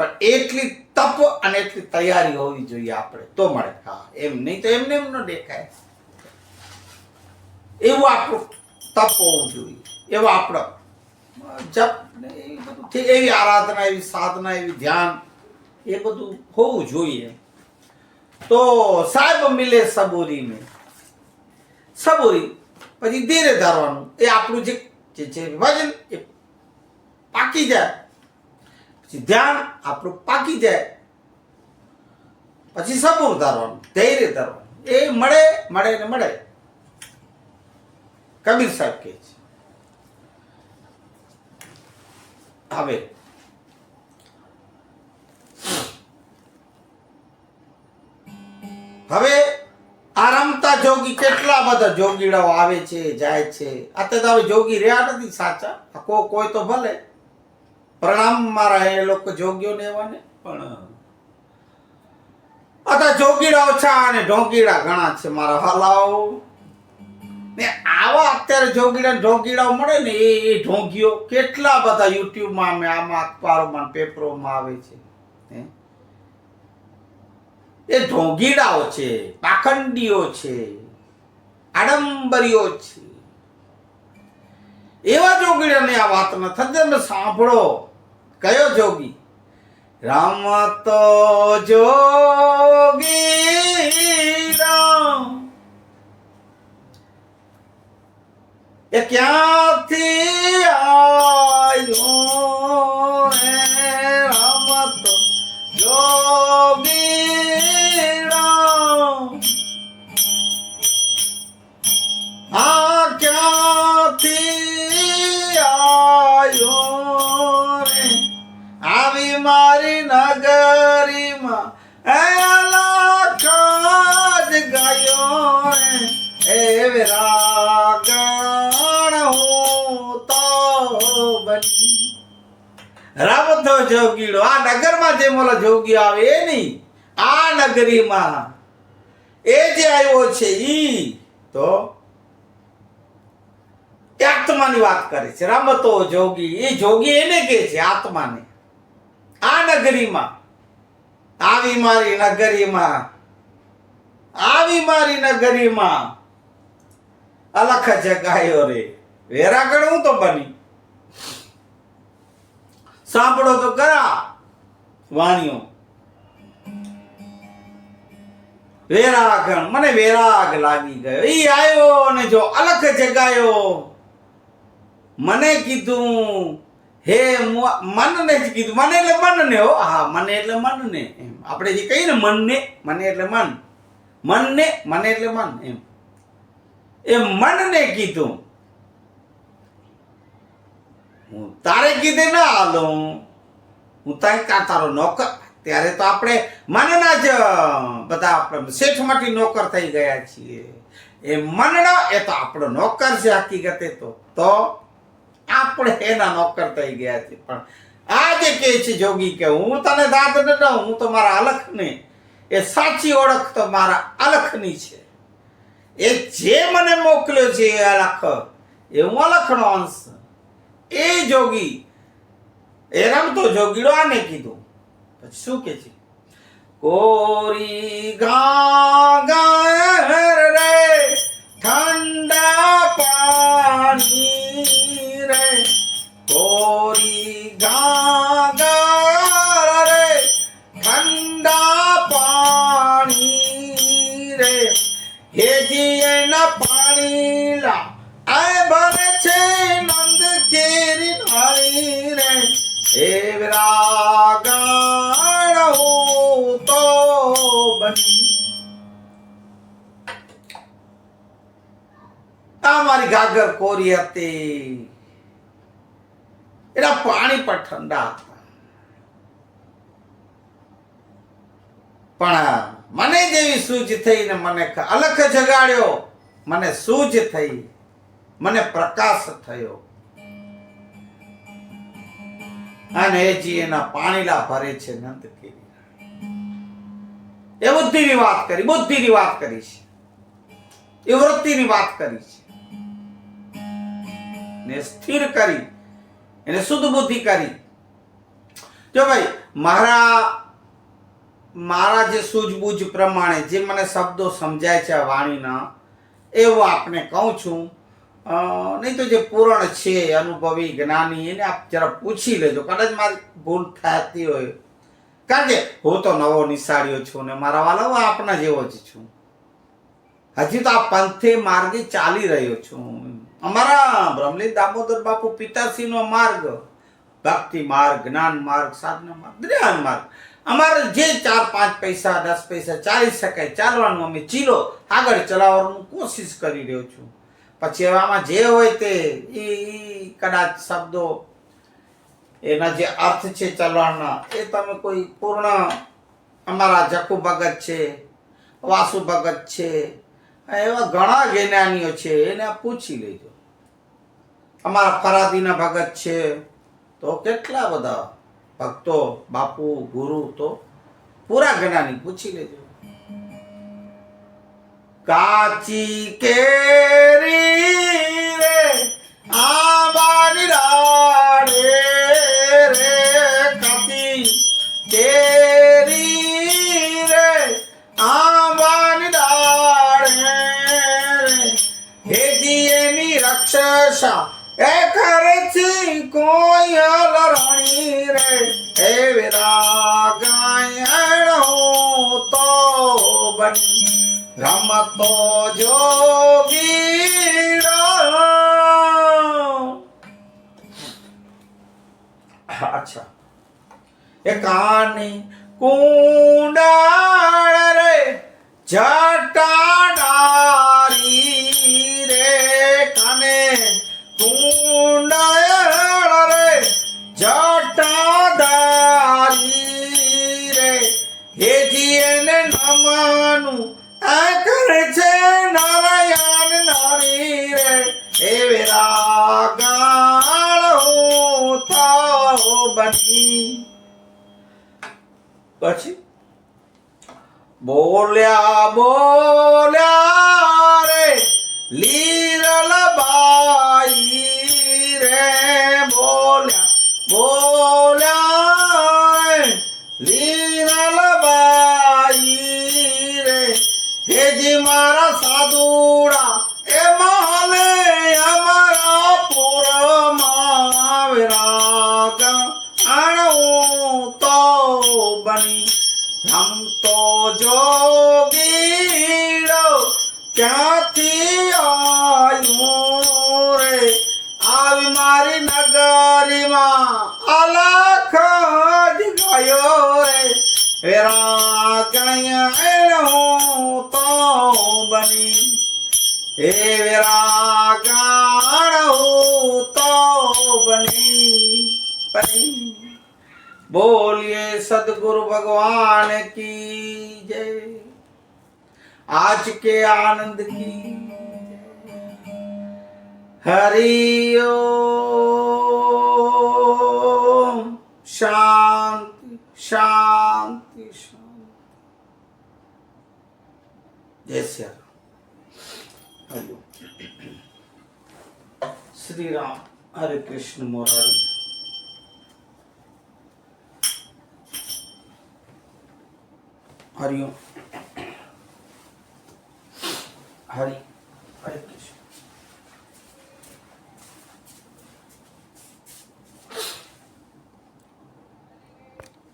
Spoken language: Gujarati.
પણ એટલી તપ અને એટલી તૈયારી હોવી જોઈએ આપણે. તો મળે. હા, એમ નહીં તો એમને એમ ન દેખાય. એવું આપણું તપ હોવું જોઈએ. એવો આપણો જપ એવી આરાધના, એવી સાધના, એવી ધ્યાન, એ બધું હોવું જોઈએ. તો સાહેબ મિલે સબોરી મેં સબોરી પછી ધીરે ધારવાનું. એ આપણું જે જે વિભાજન, એ પાકી જાય. ધ્યાન આપણું પાકી જાય. પછી સબૂર ધારવાનું ધૈર્ય ધારવાનું એ મળે મળે ને મળે. કબીર સાહેબ કહે છે. હવે હવે આ રમતા જોગી કેટલા બધા જોગીડાઓ આવે છે, જાય છે. તો હવે જોગી રહ્યા નથી સાચા. આ કો કોઈ તો ભલે. પ્રણામ મારા એ લોકો જોગીઓને એવાને, પણ અથવા જોગીડા ઓછા અને ઢોંગીડા ઘણા છે મારા હલાવ ને આવા અત્યારે જોગીડા ઢોંગીડાઓ મળે ને એ એ ઢોંગીઓ કેટલા બધા યુટ્યુબમાં અમે આમાં અખબારોમાં ને પેપરોમાં આવે છે એ ઢોંગીડાઓ છે, પાખંડીઓ છે, આડંબરીઓ છે. એવા જોગીડાને આ વાત ન થતી તમે સાંભળો. કયો જોગી? રામ તો જોગી રામ. એ ક્યાંથી નગરીમાં એ કાજ ગયો એ વિરાગણ હું તો બની. રામતો જોગીડો આ નગરમાં જે મોલો જોગી આવે એ નહીં, આ નગરીમાં એ જે આવ્યો છે ઈ, તો આત્માની વાત કરે છે. રમતો જોગી એ જોગી એને કે છે આત્માને. આ નગરીમાં, આવી મારી નગરીમાં, આવી મારી નગરીમાં અલખ જગાયો રે. વેરાગણ હું તો બની. સાંભળો તો કરા, વાણીઓ. વેરાગણ, મને વેરાગ લાગી ગયો. ઈ આવ્યો ને જો અલખ જગાયો. મને કીધું હે મનને જ કીધું. મને એટલે મનને હો. હા, મને એટલે મનને એમ. આપણે જે કહીએ ને મનને, મને એટલે મન. મનને, મને એટલે મન એમ. એ મનને કીધું. હું તારે કીધે ના હાલો. હું તારે કા તારો નોકર? ત્યારે તો આપણે મનના જ બધા આપણે શેઠમાંથી નોકર થઈ ગયા છીએ. એ મનનો એ તો આપણો નોકર છે હકીકતે તો. તો આપણે એના નોકર થઈ ગયા છે. પણ આ જે કહે છે જોગી કે હું તને દાદ ન હું તો મારા અલખને. એ સાચી ઓળખ તો મારા અલખની છે. એ જે મને મોકલ્યો છે એ અલખ, એ હું અલખનો અંશ. એ જોગી, એ રમતો જોગીડો આને કીધું. પછી શું કે છે? કોરી ગા રે, ઠંડા પાણી આ મારી ગાગર કોરી હતી. એના પાણી પણ ઠંડા હતા. પણ મને જેવી સૂઝ થઈ ને મને અલખ જગાડ્યો. મને સૂઝ થઈ. મને પ્રકાશ થયો. અને એજી એના પાણીલા ભરે છે નંદ એ બુદ્ધિની વાત કરી, બુદ્ધિની વાત કરી છે. એ વૃત્તિની વાત કરી છે. ને સ્થિર કરી, એને શુદ્ધ બુદ્ધિ કરી. જો ભાઈ, મારા મારા જે સૂઝબૂઝ પ્રમાણે જે મને શબ્દો સમજાય છે વાણીના, એવું આપને કહું છું. નહીં તો જે પૂરણ છે, અનુભવી, જ્ઞાની, એને આપ જરા પૂછી લેજો. કદાચ મારી ભૂલ થતી હોય. કારણ કે હું તો નવો નિશાળ્યો છું ને મારા વાલા આપણા જેવો જ છું. હજી તો આ પંથે માર્ગે ચાલી રહ્યો છું. અમારા બ્રહ્મલી દામોદર બાપુ પિતાશ્રીનો માર્ગ, ભક્તિ માર્ગ, જ્ઞાન માર્ગ, સાધના માર્ગ જ્ઞાન માર્ગ. અમારે જે ચાર, પાંચ પૈસા, દસ પૈસા ચાલી શકાય ચાલવાનું અમે ચીલો આગળ ચલાવવાનું કોશિશ કરી રહ્યો છું. પછી એવામાં જે હોય તે, ઈ કદાચ શબ્દો, એના જે અર્થ છે ચલણના એ તમે કોઈ પૂર્ણ અમારા જખુ ભગત છે, વાસુ ભગત છે, એવા ઘણા જ્ઞાનીઓ છે, એને પૂછી લેજો. અમારા ફરાદીના ભગત છે. તો કેટલા બધા ભક્તો, બાપુ, ગુરુ, તો પૂરા ગણાની પૂછી લેજો. કાચી કેરી રે આ ડાળે હે વિરાગાયણ હું તો બની રમતો જોગીડો અચ્છા એ કાની કુંડાળ હેજી એને નમવાનું આ કરે છે નારાયણ નારી રે હે વિરાગાળ હું થાઓ બની. પછી? બોલ્યા બોલ્યા હે વેરા ગાણ હું તો બની બની બોલીએ સદગુરુ ભગવાન કી જય. आज के आनंद की हरिओम शांति शांति शांति जय श्री શ્રીરામ હરે કૃષ્ણ મોરારી. હરિ હરિ હરે કૃષ્ણ.